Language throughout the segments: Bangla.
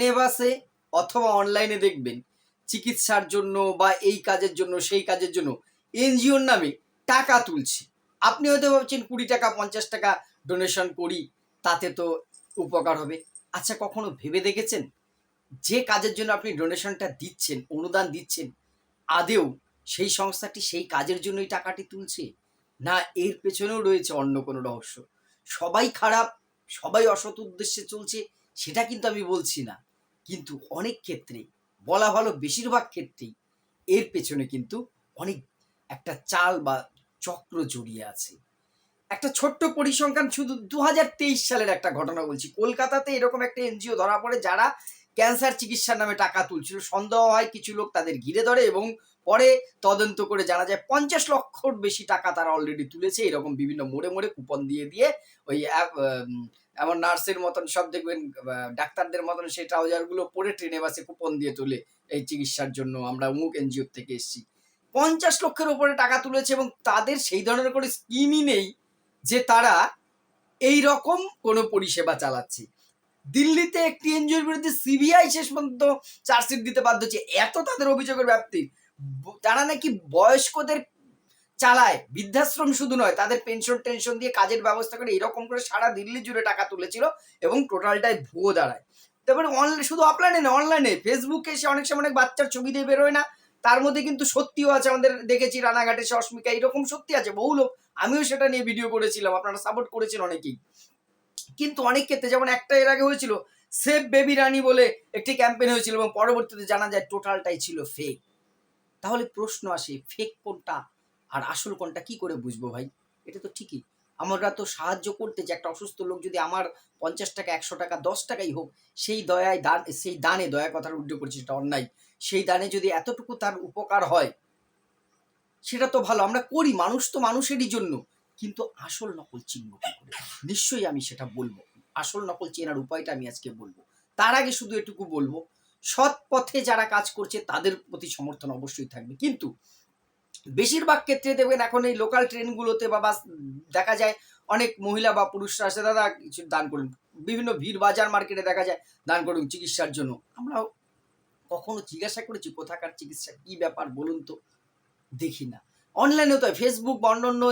ট্রেনে বাসে অথবা অনলাইনে দেখবেন চিকিৎসার জন্য বা এই কাজের জন্য, সেই কাজের জন্য এনজিওর নামে টাকা তুলছে। আপনি হয়তো ভাবছেন কুড়ি টাকা, পঞ্চাশ টাকা ডোনেশন করি, তাতে তো উপকার হবে। আচ্ছা কখনো ভেবে দেখেছেন? যে কাজের জন্য আপনি ডোনেশনটা দিচ্ছেন, অনুদান দিচ্ছেন, আদেও সেই সংস্থাটি সেই কাজের জন্যই টাকাটি তুলছে? না, এর পেছনেও রয়েছে অন্য কোনো রহস্য। সবাই খারাপ, সবাই অসৎ উদ্দেশ্যে চলছে, সেটা কিন্তু আমি বলছি না। কিন্তু অনেক ক্ষেত্রে বলা ভালো বেশিরভাগ ক্ষেত্রেই এর পেছনে কিন্তু অনেক একটা চাল বা চক্র জড়িয়ে আছে। একটা ছোট্ট পরিসংখ্যান শুধু দু হাজার তেইশ সালের একটা ঘটনা বলছি। কলকাতাতে এরকম একটা এনজিও ধরা পড়ে যারা ক্যান্সার চিকিৎসার নামে টাকা তুলছিল। সন্দেহ হয় কিছু লোক তাদের ঘিরে ধরে এবং পরে তদন্ত করে জানা যায় পঞ্চাশ লক্ষর বেশি টাকা তারা অলরেডি তুলেছে। এরকম বিভিন্ন মোড়ে মোড়ে কুপন দিয়ে দিয়ে ওই এমন নার্সের মতন সব দেখবেন ডাক্তারদের মতন সেই ট্রাউজারগুলো পরে ট্রেনে বাসে কুপন দিয়ে তোলে এই চিকিৎসার জন্য। আমরা অমুক এনজিও থেকে এসেছি। পঞ্চাশ লক্ষের উপরে টাকা তুলেছে এবং তাদের সেই ধরনের কোনো স্কিমই নেই যে তারা এই রকম কোনো পরিষেবা চালাচ্ছে। দিল্লিতে একটি এনজিওর বিরুদ্ধে সিবিআই শেষ পর্যন্ত চার্জশিট দিতে বাধ্য হচ্ছে। এত তাদের অভিযোগের ব্যাপ্তি। তারা নাকি বয়স্কদের চালায়, বৃদ্ধাশ্রম শুধু নয়, তাদের পেনশন টেনশন দিয়ে কাজের ব্যবস্থা করে এরকম করে সারা দিল্লি জুড়ে টাকা তুলেছিল এবং টোটালটাই ভুয়ো দাঁড়ায়। তারপরে অনলাইন শুধু অফলাইনে না অনলাইনে ফেসবুকে এসে অনেক সময় অনেক বাচ্চার ছবি দিয়ে বেরোয় না। তার মধ্যে কিন্তু সত্যিও আছে, আমাদের দেখেছি রানাঘাটে সে অস্মিকা এরকম সত্যি আছে, বহু লোক, আমিও সেটা নিয়ে ভিডিও করেছিলাম, আপনারা সাপোর্ট করেছেন অনেকেই। কিন্তু অনেক ক্ষেত্রে যেমন একটা এর আগে হয়েছিল, সেভ বেবি রানী বলে একটি ক্যাম্পেইন হয়েছিল এবং পরবর্তীতে জানা যায় টোটালটাই ছিল ফেক তাহলে প্রশ্ন আসে ফেক কোনটা? আর আসল কোনটা কি করে বুঝব ভাই? এটা তো ঠিকই। আমরা তো সাহায্য করতে যে একটা অসুস্থ লোক যদি আমার পঞ্চাশ টাকা, একশো টাকা, দশ টাকাই হোক, সেই দয়ায় দান, সেই দানে, দয়া কথার উল্টো করছি, সেটা অন্যায়। সেই দানে যদি এতটুকু তার উপকার হয়, সেটা তো ভালো, আমরা করি, মানুষ তো মানুষেরই জন্য। কিন্তু আসল নকল কি নিশ্চয়ই আমি সেটা বলব। আসল নকল চেনার উপায়টা আমি আজকে বলব। তার আগে শুধু এটুকু বলব সৎ পথে যারা কাজ করছে, তাদের প্রতি সমর্থন অবশ্যই থাকবে। কিন্তু বেশিরভাগ ক্ষেত্রে দেখবেন এখন এই লোকাল ট্রেনগুলোতে বা বাস দেখা যায়, অনেক মহিলা বা পুরুষরা আসে, দাদা, কিছু দান করুন। বিভিন্ন ভিড় বাজার মার্কেটে দেখা যায়, দান করুন চিকিৎসার জন্য। আমরা কখনো জিজ্ঞাসা করেছি, কোথাকার চিকিৎসা? কি ব্যাপার? বলুন তো। দেখি না। অনলাইনেও তো ফেসবুক বা অন্যান্য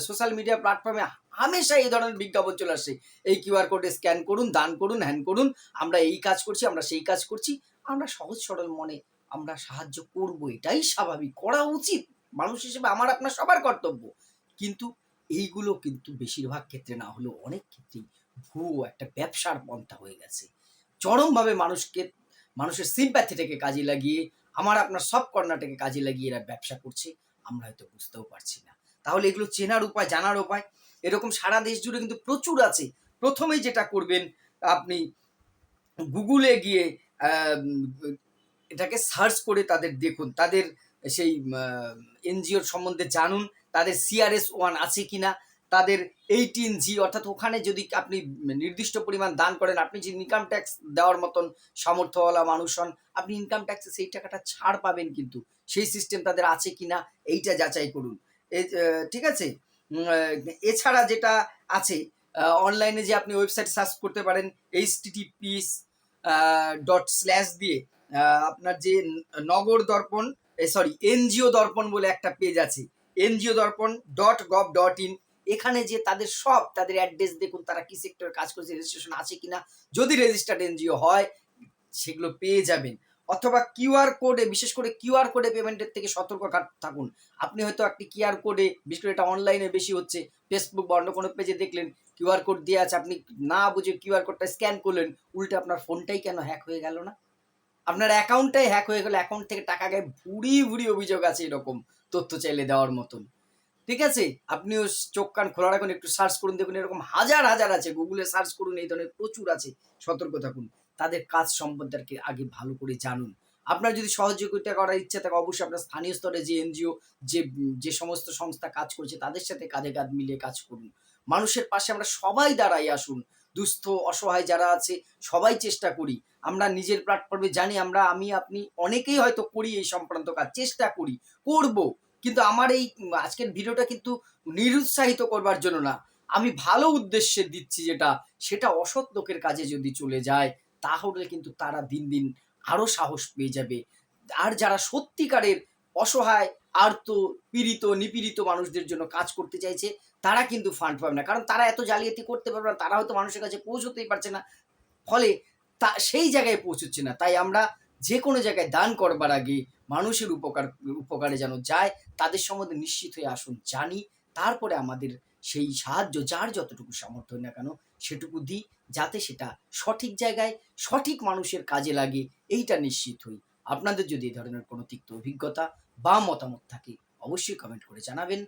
সোশ্যাল মিডিয়া প্ল্যাটফর্মে হামেশা এই ধরনের বিজ্ঞাপন চলে আসে। এই কিউআর কোডে স্ক্যান করুন, দান করুন হ্যান করুন। আমরা এই কাজ করছি, আমরা সেই কাজ করছি। আমরা সহজ সরল মনে আমরা সাহায্য করব, এটাই স্বাভাবিক। করা উচিত। মানুষ হিসেবে আমার, আপনার সবার কর্তব্য। কিন্তু এইগুলো কিন্তু বেশিরভাগ ক্ষেত্রে না হলেও অনেক ক্ষেত্রেই ভুয়ো একটা ব্যবসার পন্থা হয়ে গেছে। চরমভাবে মানুষকে, মানুষের সিম্প্যাথিটাকে কাজে লাগিয়ে, আমার, আপনার সব কর্নাটাকে কাজে লাগিয়ে এরা ব্যবসা করছে। আমরা হয়তো বুঝতেও পারছি না। তাহলে এগুলো চেনার উপায়, জানার উপায়, এরকম সারা দেশ জুড়ে কিন্তু প্রচুর আছে। প্রথমেই যেটা করবেন, আপনি গুগলে গিয়ে এটাকে সার্চ করে তাদের দেখুন। তাদের সেই এনজিওর সম্বন্ধে জানুন, তাদের সিআরএস ওয়ান আছে কিনা। তাদের এইটিন জি অর্থাৎ ওখানে যদি আপনি নির্দিষ্ট পরিমাণ দান করেন, আপনি যে ইনকাম ট্যাক্স দেওয়ার মতন সামর্থ্যওয়ালা মানুষ হন, আপনি ইনকাম ট্যাক্সে সেই টাকাটা ছাড় পাবেন কিন্তু। সেই সিস্টেম তাদের আছে কিনা, এইটা যাচাই করুন। ঠিক আছে? এছাড়া যেটা আছে অনলাইনে যে আপনি ওয়েবসাইট সার্চ করতে পারেন এইচ টিটিপিস ডট স্ল্যাশ দিয়ে আপনার যে নগর দর্পণ সরি এনজিও দর্পণ বলে একটা পেজ আছে, NGO Darpan dot gov dot in এখানে যে তাদের সব, তাদের অ্যাড্রেস দেখুন, তারা কি সেক্টর কাজ করছে রেজিস্ট্রেশন আছে কিনা। যদি রেজিস্টার্ড এনজিও হয়, সেগুলো পেয়ে যাবেন। অথবা কিউআর কোডে বিশেষ করে কিউআর কোডে পেমেন্টের থেকে সতর্ক থাকুন। আপনি হয়তো একটি কিউআর কোডে বিশেষ করে এটা অনলাইনে বেশি হচ্ছে ফেসবুক বা অন্য কোনো পেজে দেখলেন কিউআর কোড দিয়ে আছে, আপনি না বুঝে কিউআর কোডটা স্ক্যান করলেন, উল্টে আপনার ফোনটাই কেন হ্যাক হয়ে গেল না? আপনার অ্যাকাউন্টটাই হ্যাক হয়ে গেল অ্যাকাউন্ট থেকে টাকা গায়ে ভুড়ি ভুড়ি অভিযোগ আছে এরকম তথ্য চাইলে দেওয়ার মতন। ঠিক আছে? আপনিও চোখ কান খোলা রাখুন, একটু সার্চ করুন, দেখুন এরকম হাজার হাজার আছে। গুগলে সার্চ করুন, এই ধরনের প্রচুর আছে। সতর্ক থাকুন। তাদের কাজ সম্বন্ধে আর কি আগে ভালো করে জানুন। আপনার যদি সহযোগিতা করার ইচ্ছা থাকে, অবশ্যই আপনার স্থানীয় স্তরে যে এনজিও, যে যে সমস্ত সংস্থা কাজ করছে, তাদের সাথে কাঁধে কাঁধ মিলিয়ে কাজ করুন। মানুষের পাশে আমরা সবাই দাঁড়াই আসুন। দুস্থ, অসহায় যারা আছে, সবাই চেষ্টা করি। আমরা নিজের প্ল্যাটফর্মে জানি, আমরা, আমি, আপনি অনেকেই হয়তো করি এই সংক্রান্ত কাজ। চেষ্টা করি। করব। কিন্তু আমার এই আজকের ভিডিওটা কিন্তু নিরুৎসাহিত করবার জন্য না। আমি ভালো উদ্দেশ্যে দিচ্ছি যেটা, সেটা অসৎ লোকের কাজে যদি চলে যায়, তাহলে কিন্তু তারা দিন দিন আরও সাহস পেয়ে যাবে। আর যারা সত্যিকারের অসহায়, আর্ত, পীড়িত, নিপীড়িত মানুষদের জন্য কাজ করতে চাইছে, তারা কিন্তু ফান্ড পাবে না। কারণ তারা এত জালিয়াতি করতে পারবে না, তারা হয়তো মানুষের কাছে পৌঁছতেই পারছে না। ফলে তা, সেই জায়গায় পৌঁছচ্ছে না। তাই আমরা যে কোনো জায়গায় দান করবার আগে মানুষের উপকার, উপকারে যেন যায়, তাদের সম্বন্ধে নিশ্চিত হয়ে আসুন, জানি। তারপরে আমাদের সেই সাহায্য, যার যতটুকু সামর্থ্য না কেন, সেটুকু দিই, যাতে সেটা সঠিক জায়গায়, সঠিক মানুষের কাজে লাগে, এইটা নিশ্চিত হই। আপনাদের যদি এই ধরনের কোনো তিক্ত অভিজ্ঞতা বা মতামত থাকে, অবশ্যই কমেন্ট করে জানাবেন।